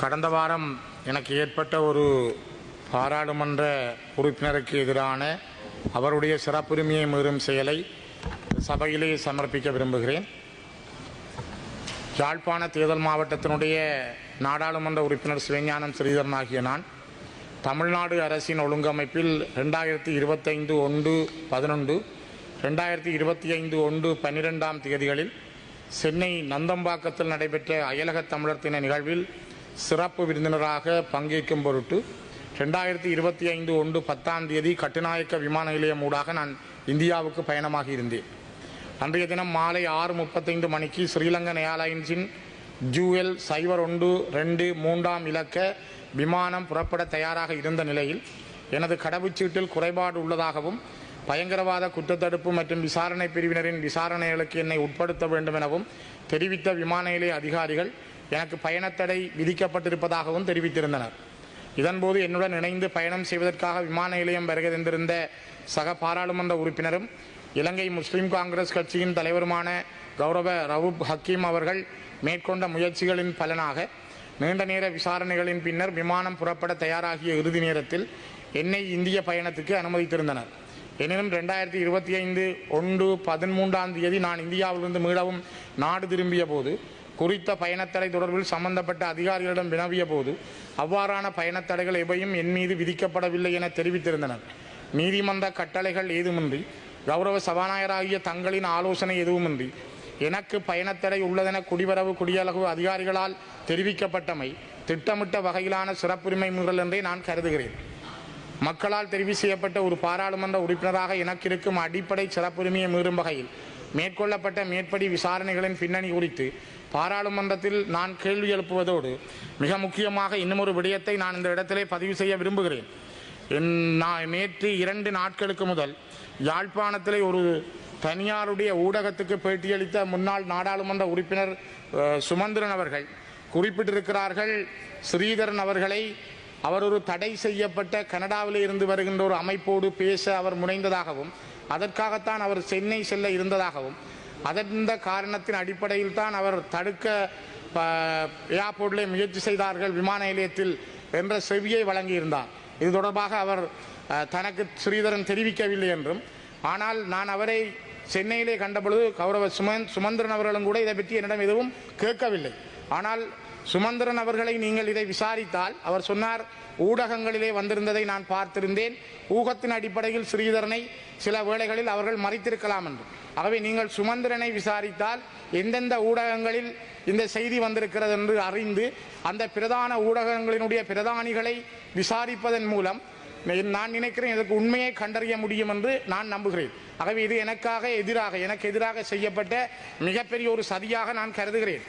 கடந்த வாரம் எனக்கு ஏற்பட்ட ஒரு பாராளுமன்ற உறுப்பினருக்கு எதிரான அவருடைய சிறப்புரிமையை மீறும் செயலை சபையிலே சமர்ப்பிக்க விரும்புகிறேன். யாழ்ப்பாண தேர்தல் மாவட்டத்தினுடைய நாடாளுமன்ற உறுப்பினர் சிவஞானம் ஸ்ரீதரன் ஆகிய நான் தமிழ்நாடு அரசின் ஒழுங்கமைப்பில் ரெண்டாயிரத்தி இருபத்தைந்து ஒன்று பதினொன்று ரெண்டாயிரத்தி இருபத்தி ஐந்து ஒன்று பன்னிரெண்டாம் தேதிகளில் சென்னை நந்தம்பாக்கத்தில் நடைபெற்ற அயலக தமிழர் தின நிகழ்வில் சிறப்பு விருந்தினராக பங்கேற்கும் பொருட்டு ரெண்டாயிரத்தி இருபத்தி ஐந்து ஒன்று பத்தாம் தேதி கட்டுநாயக்க விமான நிலையம் ஊடாக நான் இந்தியாவுக்கு பயணமாக இருந்தேன். அன்றைய தினம் மாலை ஆறு முப்பத்தைந்து மணிக்கு ஸ்ரீலங்கன் ஏர்லைன்ஸின் ஜூஎல் சைபர் ஒன்று ரெண்டு மூன்றாம் இலக்க விமானம் புறப்பட தயாராக இருந்த நிலையில் எனது கடவுச்சீட்டில் குறைபாடு உள்ளதாகவும் பயங்கரவாத குற்றத்தடுப்பு மற்றும் விசாரணை பிரிவினரின் விசாரணைகளுக்கு என்னை உட்படுத்த வேண்டும் எனவும் தெரிவித்த விமான நிலைய அதிகாரிகள் எனக்கு பயணத்தடை விதிக்கப்பட்டிருப்பதாகவும் தெரிவித்திருந்தனர். இதன்போது என்னுடன் இணைந்து பயணம் செய்வதற்காக விமான நிலையம் வருகிறந்திருந்த சக பாராளுமன்ற உறுப்பினரும் இலங்கை முஸ்லிம் காங்கிரஸ் கட்சியின் தலைவருமான கௌரவ ரவுப் ஹக்கீம் அவர்கள் மேற்கொண்ட முயற்சிகளின் பலனாக நீண்ட நேர விசாரணைகளின் பின்னர் விமானம் புறப்பட தயாராகிய இறுதி நேரத்தில் என்னை இந்திய பயணத்துக்கு அனுமதித்திருந்தனர். எனினும் ரெண்டாயிரத்தி இருபத்தி ஐந்து ஒன்று பதிமூன்றாம் தேதி நான் இந்தியாவிலிருந்து மீளவும் நாடு திரும்பிய போது குறித்த பயணத்தடை தொடர்பில் சம்பந்தப்பட்ட அதிகாரிகளிடம் வினவிய போது அவ்வாறான பயணத்தடைகள் எவையும் என் மீது விதிக்கப்படவில்லை என தெரிவித்திருந்தனர். நீதிமன்ற கட்டளைகள் ஏதுமின்றி கௌரவ சபாநாயகராகிய தங்களின் ஆலோசனை எதுவுமின்றி எனக்கு பயணத்தடை உள்ளதென குடிவரவு குடியளவு அதிகாரிகளால் தெரிவிக்கப்பட்டமை திட்டமிட்ட வகையிலான சிறப்புரிமை மீறல் என்றே நான் கருதுகிறேன். மக்களால் தெரிவு செய்யப்பட்ட ஒரு பாராளுமன்ற உறுப்பினராக எனக்கு இருக்கும் அடிப்படை சிறப்புரிமையை மீறும் வகையில் மேற்கொள்ளப்பட்ட மேற்படி விசாரணைகளின் பின்னணி குறித்து பாராளுமன்றத்தில் நான் கேள்வி எழுப்புவதோடு மிக முக்கியமாக இன்னுமொரு விடயத்தை நான் இந்த இடத்திலே பதிவு செய்ய விரும்புகிறேன். என் நான் நேற்று இரண்டு நாட்களுக்கு முதல் யாழ்ப்பாணத்திலே ஒரு தனியாருடைய ஊடகத்துக்கு பேட்டியளித்த முன்னாள் நாடாளுமன்ற உறுப்பினர் சுமந்திரன் அவர்கள் குறிப்பிட்டிருக்கிறார்கள் ஸ்ரீதரன் அவர்களை அவர் ஒரு தடை செய்யப்பட்ட கனடாவில் இருந்து வருகின்ற ஒரு அமைப்போடு பேச அவர் முனைந்ததாகவும் அதற்காகத்தான் அவர் சென்னை செல்ல இருந்ததாகவும் அதந்த காரணத்தின் அடிப்படையில் தான் அவர் தடுக்க ஏர்போர்ட்டிலே முயற்சி செய்தார்கள் விமான நிலையத்தில் என்ற செவியை வழங்கியிருந்தார். இது தொடர்பாக அவர் தனக்கு ஸ்ரீதரன் தெரிவிக்கவில்லை என்றும் ஆனால் நான் அவரை சென்னையிலே கண்டபொழுது கௌரவ சுமந்த் சுமந்திரன் அவர்களும் கூட இதை பற்றி என்னிடம் எதுவும் கேட்கவில்லை. ஆனால் சுமந்திரன் அவர்களை நீங்கள் இதை விசாரித்தால் அவர் சொன்னார் ஊடகங்களிலே வந்திருந்ததை நான் பார்த்திருந்தேன். ஊகத்தின் அடிப்படையில் ஸ்ரீதரனை சில வேளைகளில் அவர்கள் மறைத்திருக்கலாம் என்று. ஆகவே நீங்கள் சுமந்திரனை விசாரித்தால் எந்தெந்த ஊடகங்களில் இந்த செய்தி வந்திருக்கிறது என்று அறிந்து அந்த பிரதான ஊடகங்களினுடைய பிரதானிகளை விசாரிப்பதன் மூலம் நான் நினைக்கிறேன் இதற்கு உண்மையை கண்டறிய முடியும் என்று நான் நம்புகிறேன். ஆகவே இது எனக்காக எதிராக எனக்கு எதிராக செய்யப்பட்ட மிகப்பெரிய ஒரு சதியாக நான் கருதுகிறேன்.